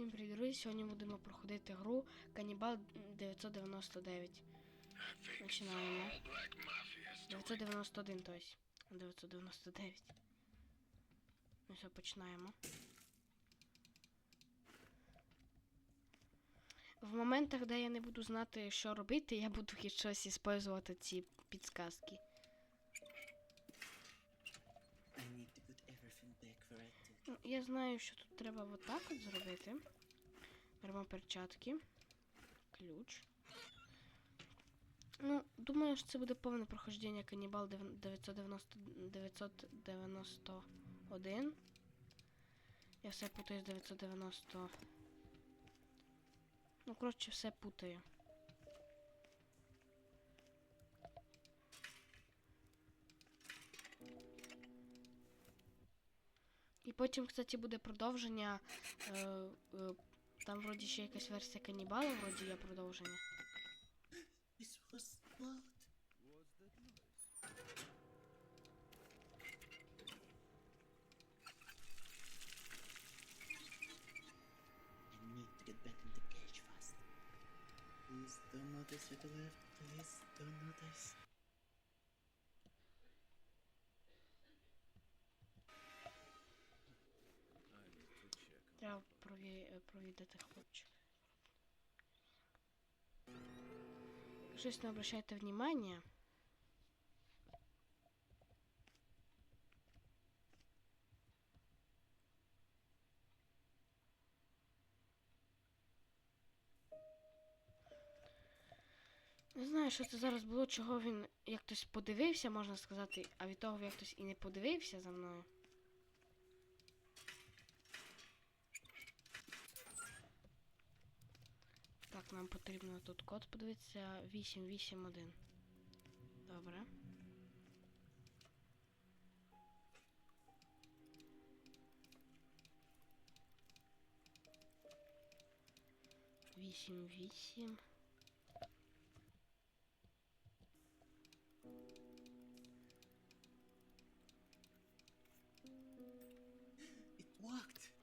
Всім привіт, друзі! Сьогодні будемо проходити гру Канібал 999. Починаємо. 991, то есть. 999. Ну все, починаємо. В моментах, де я не буду знати, що робити, я буду щось іспользувати ці підсказки. I need to put everything back where Я знаю, що тут треба отак от зробити. Беремо перчатки. Ключ. Ну, думаю, що це буде повне прохождення канібал 990, 991. Я все путаю з 990. Ну, коротше, все путаю. І потім, кстати, буде продовження. Е, е, там вроді ще якась версія канібала, вроді є продовження. Don't notice the left. Please don't notice. Е, провідати хлопчик. Щось не обращайте внимання. Не знаю, що це зараз було, чого він як хтось подивився, можна сказати, а від того як хтось і не подивився за мною. Так, нам потрібно тут код подивитися 881. Добре. Вісім вісім.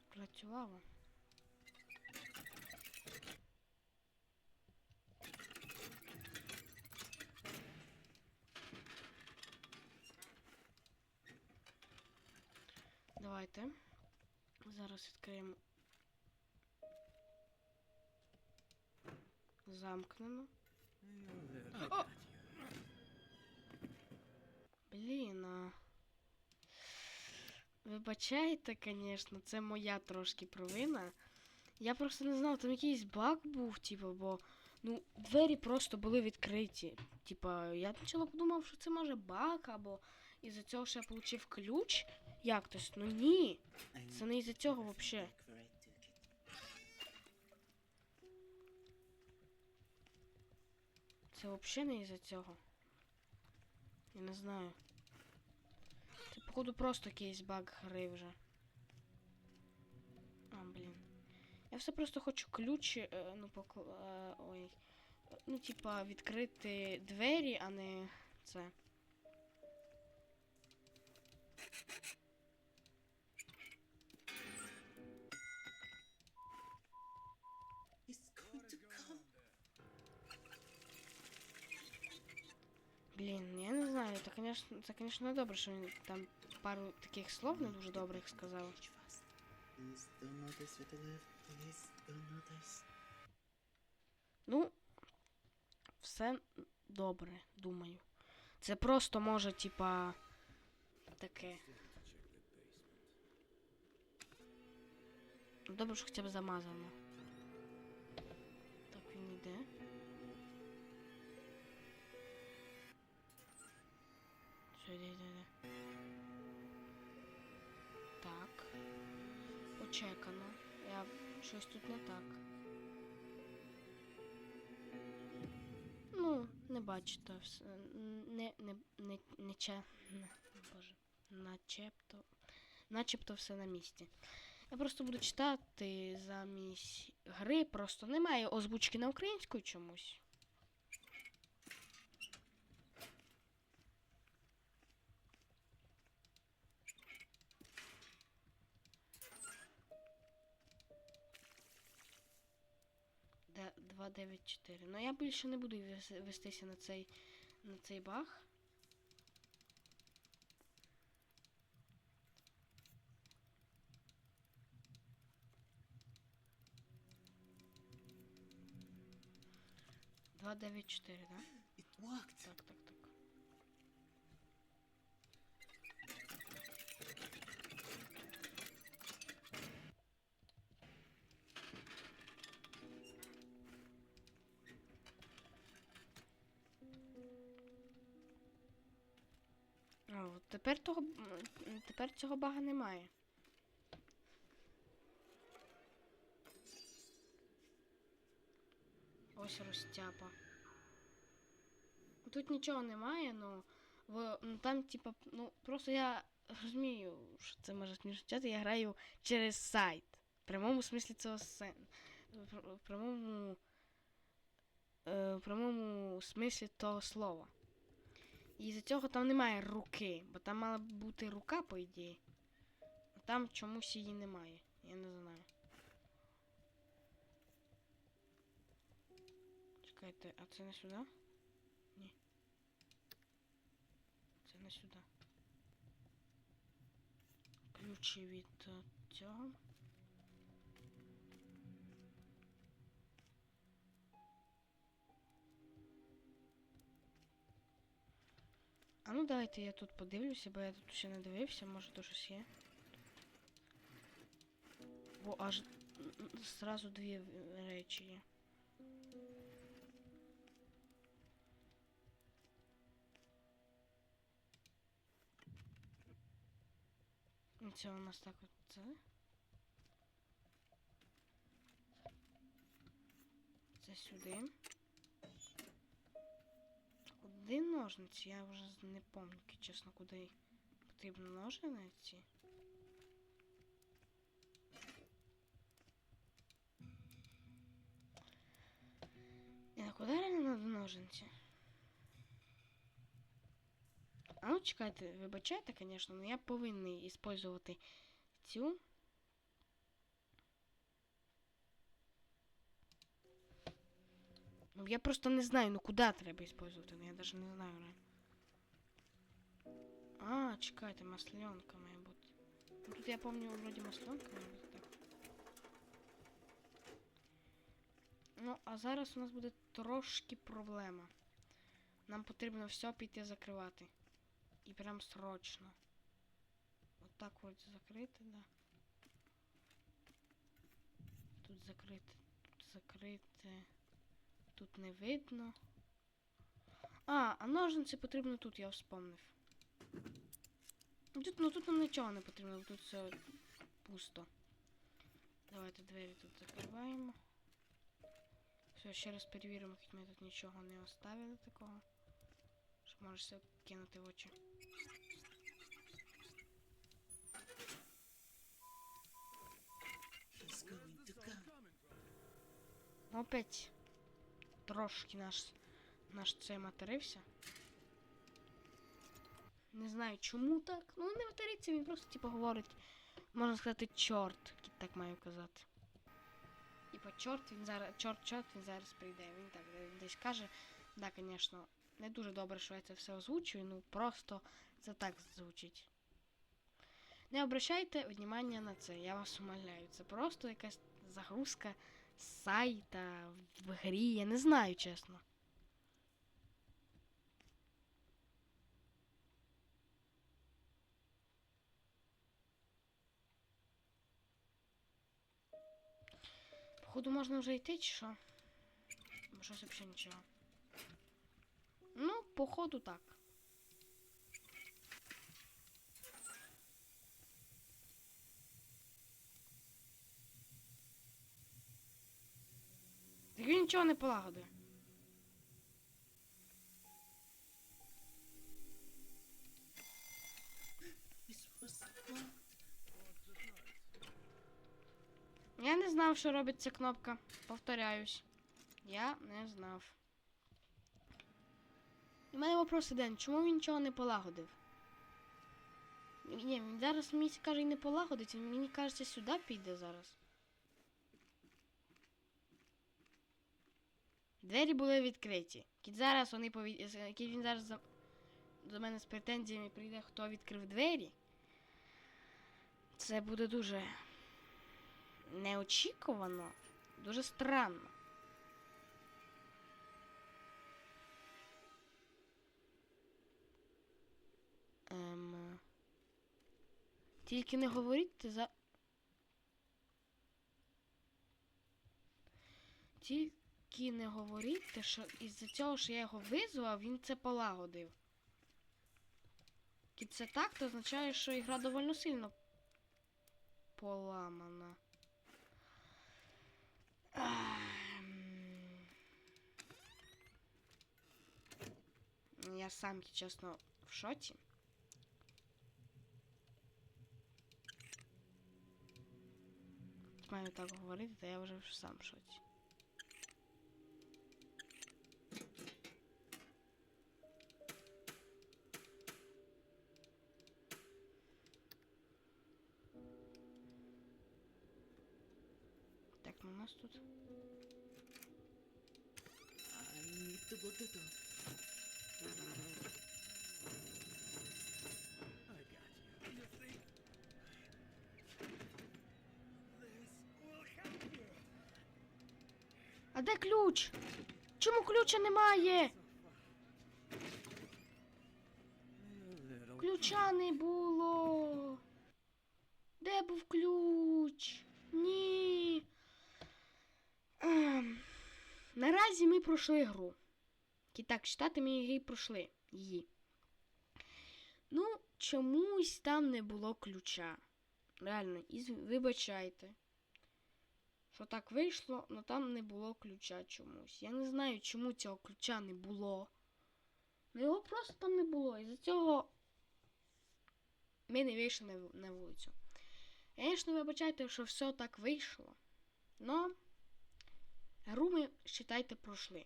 Працювало. Давайте. Зараз відкриємо. Замкнено. Блін, а... Вибачайте, звісно, це моя трошки провина. Я просто не знав, там якийсь баг був, типу, бо ну, двері просто були відкриті. Типа, я спочатку подумав, що це може баг, або із-за цього що я отримав ключ. Як тось? Ну ні. Це не із-за цього it. Це взагалі не із-за цього. Я не знаю. Це, походу, просто якийсь баг гри вже. А, блін. Я все просто хочу ключ, е, ну, покл... е, ой. е, Ну, типа, відкрити двері, а не це. Блін, я не знаю, це, конечно, це, конечно, добре, що він там пару таких слов не дуже добрих сказав. Ну, все добре, думаю. Це просто може, типа, таке. Ну, Добре, що хоча б замазано. Так, він йде. Йде. Так. Почекано. Я щось тут не так. Ну, не бачите, все. Не, не, не, не че, не, боже, начебто, начебто все на місці. Я просто буду читати замість гри, просто немає озвучки на українську чомусь. 294. Ну я більше не буду вес- вестися на цей, на цей баг. Два дев'ять чотири, да? It worked! Так, так, так. Тепер того тепер цього бага немає. Ось розтяпа. Тут нічого немає, ну, там, типа, ну, просто я розумію, що це може смішно я граю через сайт. В прямому смислі цього сен. В, прямому. Е, в прямому смислі того слова. І за цього там немає руки, бо там мала бути рука, по ідеї. А там чомусь її немає. Я не знаю. Чекайте, а це не сюди? Ні. Це не сюди. Ключі від е, цього. А ну давайте я тут подивлюся, бо я тут ще не дивився, може тут щось є. Бо аж зразу дві речі є. Це у нас так от це. Це сюди. Куди ножниці? Я вже з- не пам'ятаю, чесно, куди потрібно ножниці. І на куди реально надо ножниці? А ну чекайте, вибачайте, звісно, але я повинний іспользувати цю. Ну, я просто не знаю, ну куди треба іспользувати, ну я навіть не знаю. реально. А, чекайте, масленка бути. Ну, тут я пам'ятаю, вроді масленка має так. Ну, а зараз у нас буде трошки проблема. Нам потрібно все піти закривати. І прям срочно. От так вроді закрити, да. Тут закрити, тут закрити. Тут не видно. А, а ножниці потрібно тут, я вспомнив. Тут, ну тут нам нічого не потрібно, тут все пусто. Давайте двері тут закриваємо. Все, ще раз перевіримо, хоч ми тут нічого не оставили такого. Що можеш все кинути в очі. Опять трошки наш, наш цей матерився. Не знаю, чому так. Ну, не материться, він просто типу говорить, можна сказати, чорт, так маю казати. Типа, чорт він зараз, чорт, чорт він зараз прийде. Він так десь каже. Да, звісно, не дуже добре, що я це все озвучую, ну просто це так звучить. Не обращайте внимання на це, я вас умоляю. Це просто якась загрузка сайта в грі, я не знаю, чесно. Походу можна вже йти, чи що? Щось взагалі нічого. Ну, походу так. Він нічого не полагодив. Я не знав, що робить ця кнопка. Повторяюсь. Я не знав. У мене вопрос один, чому він нічого не полагодив? Ні, він зараз мені каже не полагодить, він мені кажеться, сюди піде зараз. Двері були відкриті. Кіт зараз вони пові... Кіт він зараз за... до мене з претензіями прийде, хто відкрив двері. Це буде дуже неочікувано, дуже странно. Ем... Тільки не говоріть за. Тільки не говоріть, що із-за цього, що я його визвав, він це полагодив. І це так, то означає, що ігра доволі сильно поламана. Ем. Я сам, чесно, в шоці. Маю так говорити, та я вже сам в шоці. Нас тут. This will help you? А де ключ? Чому ключа немає? Ключа не було. Де був ключ? Ні. Ем. Наразі ми пройшли гру. І так, читати ми її пройшли. Її. Ну, чомусь там не було ключа. Реально, і вибачайте. Що так вийшло, але там не було ключа чомусь. Я не знаю, чому цього ключа не було. Ну його просто там не було. І за цього ми не вийшли на, вулицю. Звісно, вибачайте, що все так вийшло. Но гру ми, считайте, пройшли.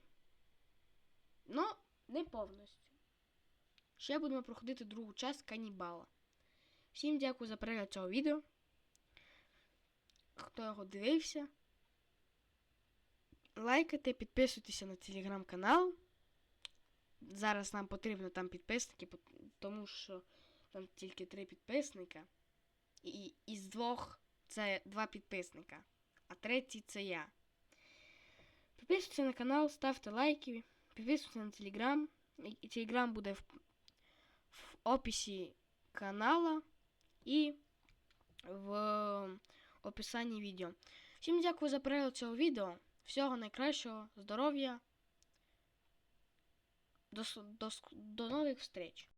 Но не повністю. Ще будемо проходити другу часть канібала. Всім дякую за перегляд цього відео. Хто його дивився. Лайкайте, підписуйтеся на телеграм-канал. Зараз нам потрібно там підписники, тому що там тільки три підписника. І із двох це два підписника, а третій це я. Підписуйтесь на канал, ставте лайки, підписуйтесь на телеграм. Телеграм буде в, в описі канала і в описанні відео. Всім дякую за перегляд цього відео. Всього найкращого, здоров'я. До, до, до нових встреч.